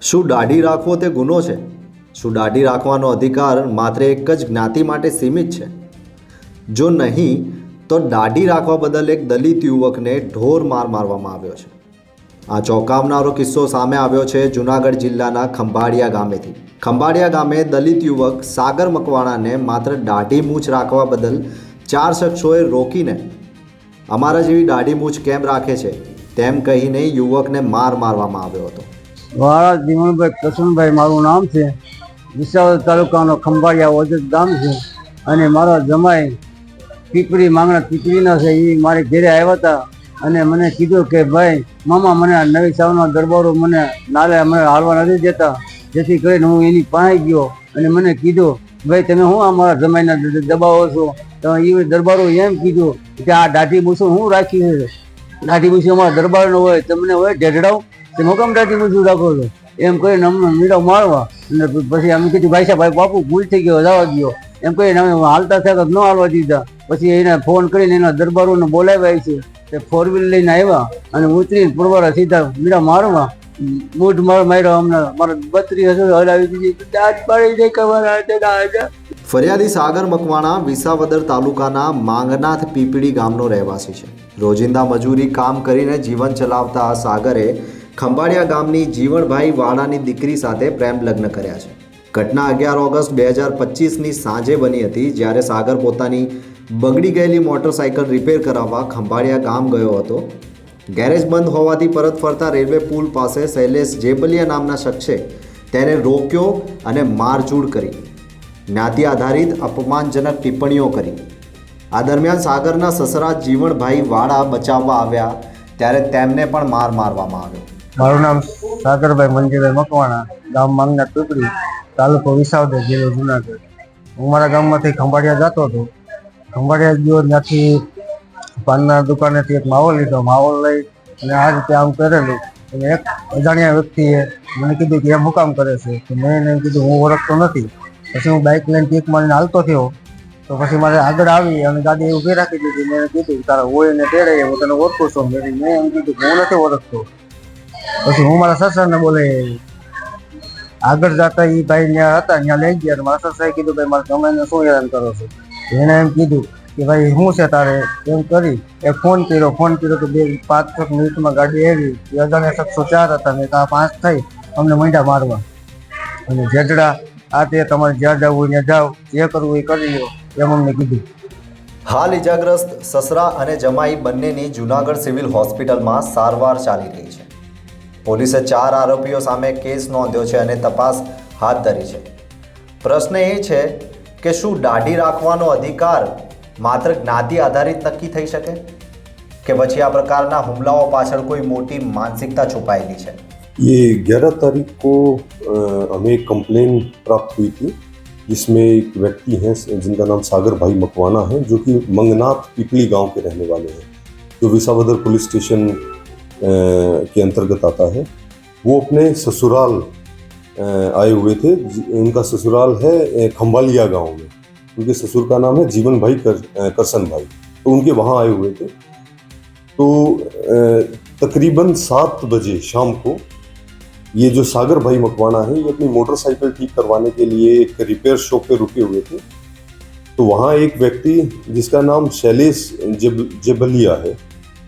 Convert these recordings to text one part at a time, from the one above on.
શું દાઢી રાખવો તે ગુનો છે? શું દાઢી રાખવાનો અધિકાર માત્ર એક જ જ્ઞાતિ માટે સીમિત છે? જો નહીં, તો દાઢી રાખવા બદલ એક દલિત યુવકને ઢોર માર મારવામાં આવ્યો છે. આ ચોંકાવનારો કિસ્સો સામે આવ્યો છે જુનાગઢ જિલ્લાના ખંભાળિયા ગામેથી. ખંભાળિયા ગામે દલિત યુવક સાગર મકવાણાને માત્ર દાઢી મૂછ રાખવા બદલ ચાર શખ્સોએ રોકીને અમારા જેવી દાઢી મૂછ કેમ રાખે છે તેમ કહીને યુવકને માર મારવામાં આવ્યો હતો. મારા જીવનભાઈ કૃષ્ણભાઈ મારું નામ છે. વિસાવદર તાલુકાનો ખંભાળિયા ઓજત ગામ છે. અને મારા જમાઈ પીપળી, માંગણા પીપળીના છે. એ મારે ઘેરે આવ્યા હતા અને મને કીધું કે, ભાઈ, મામા, મને નવી સાવના દરબારો મને નાલે મને હાલવા નથી દેતા. જેથી કરીને હું એની પાસે ગયો. અને મને કીધું, ભાઈ, તમે હું આ મારા જમાઈના દબાવો છો? તો એ દરબારો એમ કીધું કે, આ દાઢી મૂછો હું રાખી છે? દાઢી મૂછો અમારા દરબારનો હોય, તમને હોય ઢેઢડાવ તે મોકામ ટાટી બધું રાખો છો એમ કહીને અમને મીડો મારવા. અને પછી અમે કીધું, ભાઈ સાહેબ, બાપુ, ભૂલ થઈ ગયો, જવા ગયો એમ કહીને અમે હાલતા થયા ન હાલવા દીધા. પછી એને ફોન કરીને એના દરબારોને બોલાવ્યા છે તે ફોર વ્હીલ લઈને આવ્યા અને ઉતરીને પુરવારા સીધા મીડા મારવા. મૂઢ માર માર્યો અમને. મારા બત્રી હજુ હલાવી દીધી. દાંત પાડી દે કમારા ફરિયાદી સાગર મકવાણા વિસાવદર તાલુકાના માંગનાથ પીપળી ગામનો રહેવાસી છે. રોજિંદા મજૂરી કામ કરીને જીવન ચલાવતા સાગરે ખંભાળિયા ગામની જીવણભાઈ વાડાની દીકરી સાથે પ્રેમ લગ્ન કર્યા છે. ઘટના અગિયાર ઓગસ્ટ બે હજાર પચીસની સાંજે બની હતી, જ્યારે સાગર પોતાની બગડી ગયેલી મોટરસાયકલ રિપેર કરાવવા ખંભાળિયા ગામ ગયો હતો. ગેરેજ બંધ હોવાથી પરત ફરતા રેલવે પુલ પાસે શૈલેષ જેબલિયા નામના શખ્સે તેને રોક્યો અને મારઝૂડ કરી. જ્ઞાતિ આધારિત અપમાનજનક ટિપ્પણીઓ કરી. આ દરમિયાન સાગરના સસરા જીવણભાઈ વાડા બચાવવા આવ્યા, ત્યારે તેમને પણ માર મારવામાં આવ્યો. મારું નામ સાગરભાઈ મંજીભાઈ મકવાણા, ગામ માંગના ટુકડી, તાલુકો વિસાવદર, જિલ્લો જુનાગઢ. હું મારા ગામમાંથી ખંભાળિયા જતો હતો. ખંભાળિયા ગયો ત્યાંથી પાનના દુકાનેથી એક માવો લીધો. માવો લઈ અને આ રીતે આમ કરેલું. અને એક અજાણ્યા વ્યક્તિએ મને કીધું કે એ મુકામ કરે છે? તો મેં એને કીધું, હું ઓળખતો નથી. પછી હું બાઇક લઈને પીક મારીને હાલતો થયો. તો પછી મારે આગળ આવી અને ગાડી ઊભી રાખી દીધી. મેં કીધું તારા હોય ને તેડે, હું તને ઓળખું છું. મેં એમ કીધું હું નથી ઓળખતો. પછી હું મારા સસરાને બોલે, આગળ જતા એ ભાઈ ત્યાં હતા ત્યાં લઈ ગયા. મારા સસરાએ કીધું, ભાઈ, મારા ગમે શું હેરાન કરો છો? એને એમ કીધું કે, ભાઈ શું છે તારે? એમ કરી, એ ફોન કર્યો ફોન કર્યો તો બે પાંચ છ મિનિટમાં ગાડી આવી, એ અજાણ્યા શખ્સો ચાર હતા ને ત્યાં પાંચ થઈ, અમને મંડા મારવા. અને જેટડા આ તે તમારે જ્યાં જવું ત્યાં જાઓ, જે કરવું એ કરી લો એમ અમને કીધું. હાલ ઇજાગ્રસ્ત સસરા અને જમાઈ બંનેની જૂનાગઢ સિવિલ હોસ્પિટલમાં સારવાર ચાલી રહી છે. પોલીસે ચાર આરોપીઓ સામે કેસ નોંધ્યો છે અને તપાસ હાથ ધરી છે પ્રશ્ન એ છે કે શું દાઢી રાખવાનો અધિકાર માત્ર જ્ઞાતિ આધારિત નક્કી થઈ શકે કે પછી આ પ્રકારના હુમલાઓ પાછળ કોઈ મોટી માનસિકતા છુપાયેલી છે ये 11 तारीख को अ, हमें एक कंप्लेन प्राप्त हुई थी जिसमें एक व्यक्ति हैं जिनका नाम सागर भाई मकवाना है जो कि मंगनाथ पिपली गांव के रहने वाले हैं जो विसावदर पुलिस स्टेशन अ, के अंतर्गत आता है। वो अपने ससुराल आए हुए थे। उनका ससुराल है खम्बालिया गाँव में। उनके ससुर का नाम है जीवन भाई कर, करसन भाई। तो उनके वहाँ आए हुए थे। तो तकरीबन सात बजे शाम को ये जो सागर भाई मकवाना है ये अपनी मोटरसाइकिल ठीक करवाने के लिए एक रिपेयर शॉप पे रुके हुए थे। तो वहाँ एक व्यक्ति जिसका नाम शैलेश जेब जेबलिया है।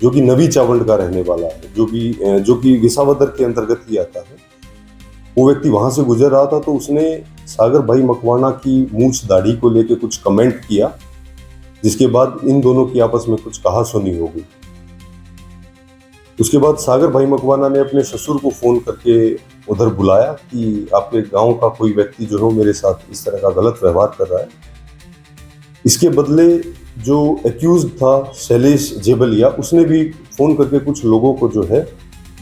जो कि नवी चावंड का रहने वाला है, जो कि जो कि विसावदर के अंतर्गत ही आता है। वो व्यक्ति वहाँ से गुजर रहा था तो उसने सागर भाई मकवाना की मूछ दाढ़ी को लेकर कुछ कमेंट किया, जिसके बाद इन दोनों की आपस में कुछ कहा सुनी हो गई उसके बाद सागर भाई मकवाना ने अपने ससुर को फ़ोन करके उधर बुलाया कि आपके गाँव का कोई व्यक्ति जो है मेरे साथ इस तरह का गलत व्यवहार कर रहा है। इसके बदले जो एक्यूज था, शैलेश जेबलिया, उसने भी फ़ोन करके कुछ लोगों को जो है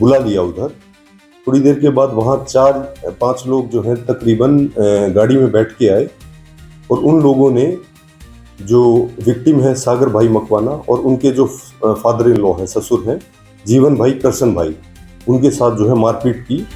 बुला लिया उधर। थोड़ी देर के बाद वहाँ चार, पाँच लोग जो हैं तकरीबन गाड़ी में बैठ के आए और उन लोगों ने जो विक्टिम है, सागर भाई मकवाना और उनके जो फादर इन लॉ हैं, ससुर हैं, जीवन भाई, करसन भाई, उनके साथ जो है मारपीट की।